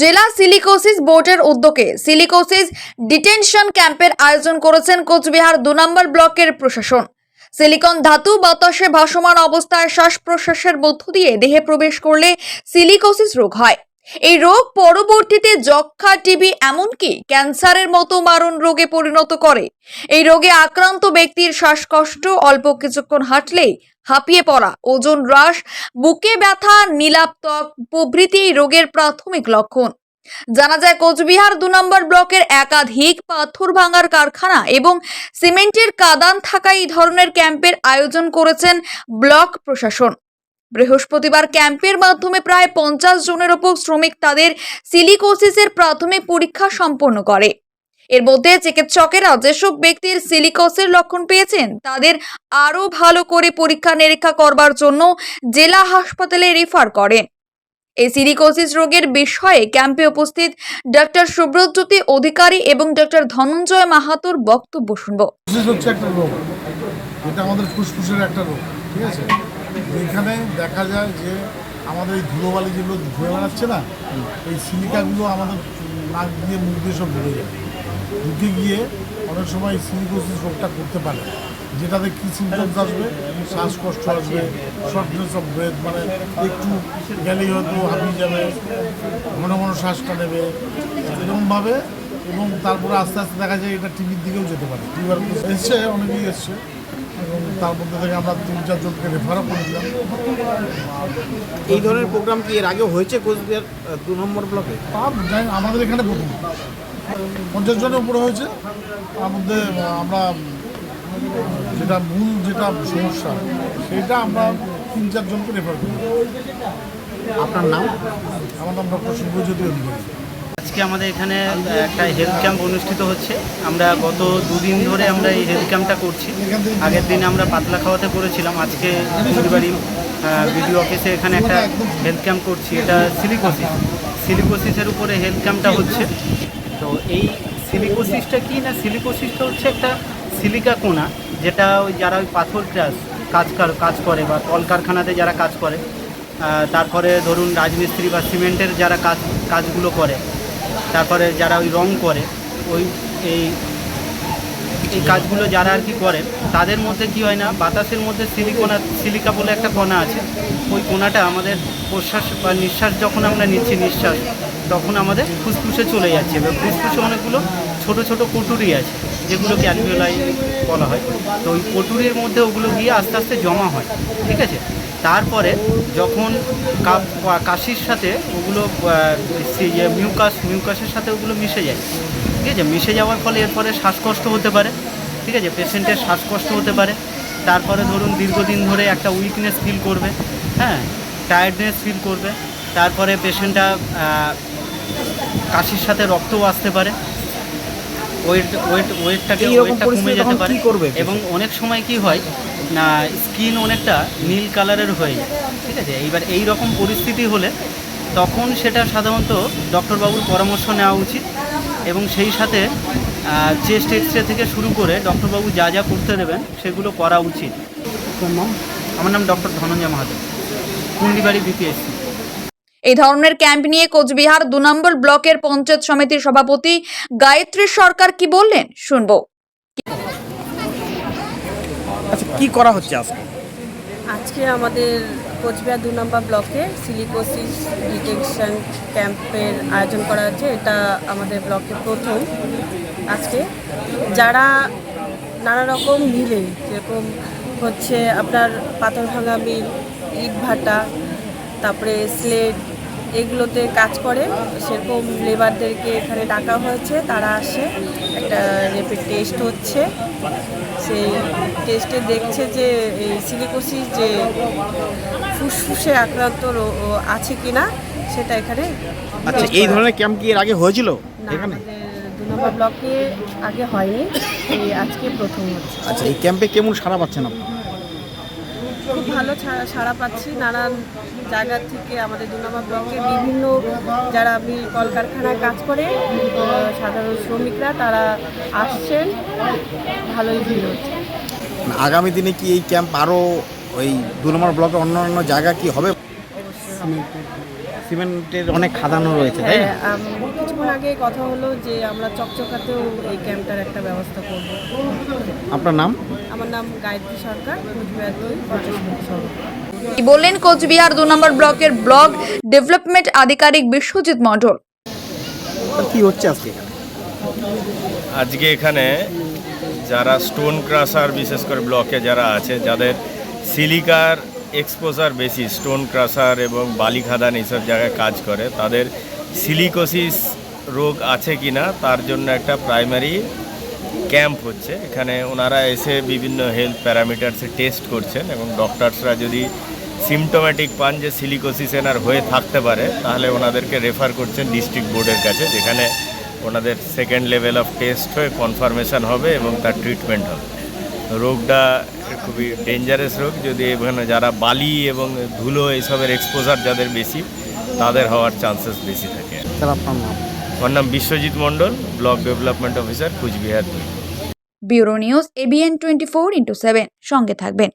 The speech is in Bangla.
জেলা সিলিকোসিস বোর্ডের উদ্যোগে সিলিকোসিস ডিটেনশন ক্যাম্পের আয়োজন করেছেন কোচবিহার দু নম্বর ব্লকের প্রশাসন। সিলিকন ধাতু বাতাসে ভাসমান অবস্থায় শ্বাস প্রশ্বাসের মধ্য দিয়ে দেহে প্রবেশ করলে সিলিকোসিস রোগ হয়। এই রোগ পরবর্তীতে যক্ষা টিবি, এমনকি ক্যান্সারের মতো মারণ রোগে পরিণত করে। এই রোগে আক্রান্ত ব্যক্তির শ্বাসকষ্ট, অল্প কিছুক্ষণ হাঁটলেই হাঁপিয়ে পড়া, ওজন হ্রাস, বুকে ব্যথা নীলাপ ত্বক, প্রভৃতি এই রোগের প্রাথমিক লক্ষণ। জানা যায়, কোচবিহার দু নম্বর ব্লকের একাধিক পাথর ভাঙার কারখানা এবং সিমেন্টের কাদান থাকা এই ধরনের ক্যাম্পের আয়োজন করেছেন ব্লক প্রশাসন। বৃহস্পতিবার ক্যাম্পের মাধ্যমে প্রায় পঞ্চাশ জনের ওপর শ্রমিক তাদের সিলিকোসিসের প্রাথমিক পরীক্ষা সম্পন্ন করে। এর মধ্যে চিকিৎসকেরা যেসব ব্যক্তির সিলিকোসের লক্ষণ পেয়েছেন, তাদের আরও ভালো করে পরীক্ষা নিরীক্ষা করবার জন্য জেলা হাসপাতালে রেফার করেন। এই সিলিকোসিস রোগের বিষয়ে ক্যাম্পে উপস্থিত ডক্টর সুব্রতজ্যোতি অধিকারী এবং ডক্টর ধনঞ্জয় মাহাতোর বক্তব্য শুনব। হচ্ছে একটা রোগ। এটা আমাদের ফুসফুসের একটা রোগ, ঠিক আছে? এখানে দেখা যায় যে আমাদের এই ধুলোবালি যেগুলো ধুয়ে বেড়াচ্ছে না, এই সিলিকাগুলো আমাদের নাক দিয়ে, মুখ দিয়ে সব ঢুকে যায়। ঢুকে গিয়ে অনেক সময় সিলিকোসিস রোগটা করতে পারে। যেটাতে কী সিমটমস আসবে? শ্বাসকষ্ট আসবে শর্টনেস অফ ব্রেথ মানে একটু গেলেই হয়তো হাঁপিয়ে যাবে, ঘন ঘন শ্বাসটা নেবে। এরকমভাবে এবং তারপরে আস্তে আস্তে দেখা যায় এটা টিভির দিকেও যেতে পারে। টিভির এসছে, অনেকেই এসছে। তার মধ্যে থেকে আমরা তিন চারজনকে রেফারও করে দিলাম এই ধরনের প্রোগ্রাম কি এর আগে হয়েছে কোচবিহার দু নম্বর ব্লকে? জানি আমাদের এখানে প্রথম। পঞ্চাশ জনের উপরে হয়েছে। তার মধ্যে আমরা যেটা মূল যেটা সমস্যা সেটা আমরা তিন চারজনকে রেফার করি আপনার নাম? আমার নাম ডক্টর শুভজ্যোতি অধিকারী। আজকে আমাদের এখানে একটা হেলথ ক্যাম্প অনুষ্ঠিত হচ্ছে। আমরা গত দুদিন ধরে আমরা এই হেলথ ক্যাম্পটা করছি। আগের দিন আমরা পাতলা খাওয়াতে করেছিলাম, আজকে ফুলবাড়ি বিডিও অফিসে এখানে একটা হেলথ ক্যাম্প করছি। এটা সিলিকোসিস সিলিকোসিসের উপরে হেলথ ক্যাম্পটা হচ্ছে। তো এই সিলিকোসিসটা কি না? সিলিকোসিসটা হচ্ছে একটা সিলিকা কোনা, যেটা ওই যারা ওই পাথর ক্রাস কাজ কাজ করে বা কলকারখানাতে যারা কাজ করে তারপরে ধরুন রাজমিস্ত্রি বা সিমেন্টের যারা কাজ, কাজগুলো করে তারপরে যারা ওই রং করে, ওই এই এই কাজগুলো যারা আর কি করে, তাদের মধ্যে কি হয় না, বাতাসের মধ্যে সিলিকোনা, সিলিকা বলে একটা কণা আছে, ওই কণাটা আমাদের প্রশ্বাস বা নিঃশ্বাস যখন আমরা নিচ্ছি নিঃশ্বাস, তখন আমাদের ফুসফুসে চলে যাচ্ছে। এবার ফুসফুসে অনেকগুলো ছোট ছোট কুটুরি আছে, যেগুলোকে অ্যালভিওলাই বলা হয়। তো ওই কুটুরির মধ্যে ওগুলো গিয়ে আস্তে আস্তে জমা হয়, ঠিক আছে? তারপরে যখন কাশির সাথে ওগুলো ইয়ে মিউকাস মিউকাসের সাথে ওগুলো মিশে যায়, ঠিক আছে? মিশে যাওয়ার ফলে এরপরে শ্বাসকষ্ট হতে পারে, ঠিক আছে? পেশেন্টের শ্বাসকষ্ট হতে পারে। তারপরে ধরুন দীর্ঘদিন ধরে একটা উইকনেস ফিল করবে হ্যাঁ? টায়ার্ডনেস ফিল করবে। তারপরে পেশেন্টটা কাশির সাথে রক্তও আসতে পারে ওয়েট ওয়েট ওয়েটটাকে ওয়েটটা কমে যেতে পারে। করবে এবং অনেক সময় কি হয় না স্কিন অনেকটা নীল কালারের হয়ে যায়। ঠিক আছে? এইবার এই রকম পরিস্থিতি হলে তখন সেটা সাধারণত ডক্টরবাবুর পরামর্শ নেওয়া উচিত এবং সেই সাথে চেস্ট এক্স রে থেকে শুরু করে ডক্টরবাবু যা যা করতে দেবেন সেগুলো করা উচিত। আমার নাম ডক্টর ধনঞ্জয় মাহাতো কুন্ডিবাড়ি বিপিএসসি এই ধরনের ক্যাম্প নিয়ে কোচবিহার দু নম্বর ব্লকের পঞ্চায়েত সমিতির সভাপতি গায়ত্রী সরকার কি বললেন? শুনব। আচ্ছা কি করা হচ্ছে আজকে? আজকে আমাদের কোচবিহার দু নম্বর ব্লকে সিলিকোসিস ডিটেকশন ক্যাম্পের আয়োজন করা হচ্ছে। এটা আমাদের ব্লকে প্রথম আজকে। যারা নানা রকম মিলে যেরকম হচ্ছে আপনার পাথর ভাঙা মিল ইট ভাটা তারপরে স্লেট এগুলোতে কাজ করে। সেরকম লেবারদেরকে এখানে ডাকা হয়েছে। তারা আসে। একটা রেপিড টেস্ট হচ্ছে। সেই টেস্টে দেখছে যে এই সিলিকোসিস যে ফুসফুসে আক্রান্ত আছে কিনা সেটা এখানে আচ্ছা এই ধরনের ক্যাম্প কি এর আগে হয়েছিল এখানে? দু নম্বর ব্লকে আগে হয়নি। আজকে প্রথম হচ্ছে। আচ্ছা এই ক্যাম্পে কেমন সাড়া পাচ্ছেন আপনি খুব ভালো ছাড়া সাড়া পাচ্ছি। নানান জায়গা থেকে আমাদের দু নম্বর ব্লকে বিভিন্ন যারা আপনি কলকারখানায় কাজ করে সাধারণ শ্রমিকরা তারা আসছেন। ভালোই ভিড় হচ্ছে। আগামী দিনে কি এই ক্যাম্প আরও ওই দু নম্বর ব্লকে অন্য অন্য জায়গা কি হবে? সিমেন্টের অনেক খাদানো রয়েছে তাই? না হ্যাঁ কিছুক্ষণ আগে কথা হলো যে আমরা চকচকাতেও এই ক্যাম্পটার একটা ব্যবস্থা করব। আপনার নাম? আমার নাম গায়ত্রী সরকার কোচবিহার দুই বললেন কোচবিহার দু নম্বর ব্লকের ব্লক ডেভেলপমেন্ট আধিকারিক বিশ্বজিৎ মণ্ডল। কি হচ্ছে আজকে আজকে এখানে যারা স্টোন ক্রাশার বিশেষ করে ব্লকে যারা আছে যাদের সিলিকার এক্সপোজার বেশি স্টোন ক্রাশার এবং বালি খাদান এইসব জায়গায় কাজ করে। তাদের সিলিকোসিস রোগ আছে কি না তার জন্য একটা প্রাইমারি ক্যাম্প হচ্ছে। এখানে ওনারা এসে বিভিন্ন হেলথ প্যারামিটার্সে টেস্ট করছেন এবং ডক্টরসরা যদি সিমটোম্যাটিক পান যে সিলিকোসিস এনার হয়ে থাকতে পারে, তাহলে ওনাদেরকে রেফার করছেন ডিস্ট্রিক্ট বোর্ডের কাছে, যেখানে ওনাদের সেকেন্ড লেভেল অফ টেস্ট হয়ে কনফার্মেশন হবে এবং তার ট্রিটমেন্ট হবে। রোগটা খুবই ডেঞ্জারাস রোগ। যদি এখানে যারা বালি এবং ধুলো এইসবের এক্সপোজার যাদের বেশি তাদের হওয়ার চান্সেস বেশি থাকে। স্যার আপনার নাম? আমার নাম Biswajit Mondal block development officer Cooch Behar bureau news ABN twenty four into seven সঙ্গে থাকবেন।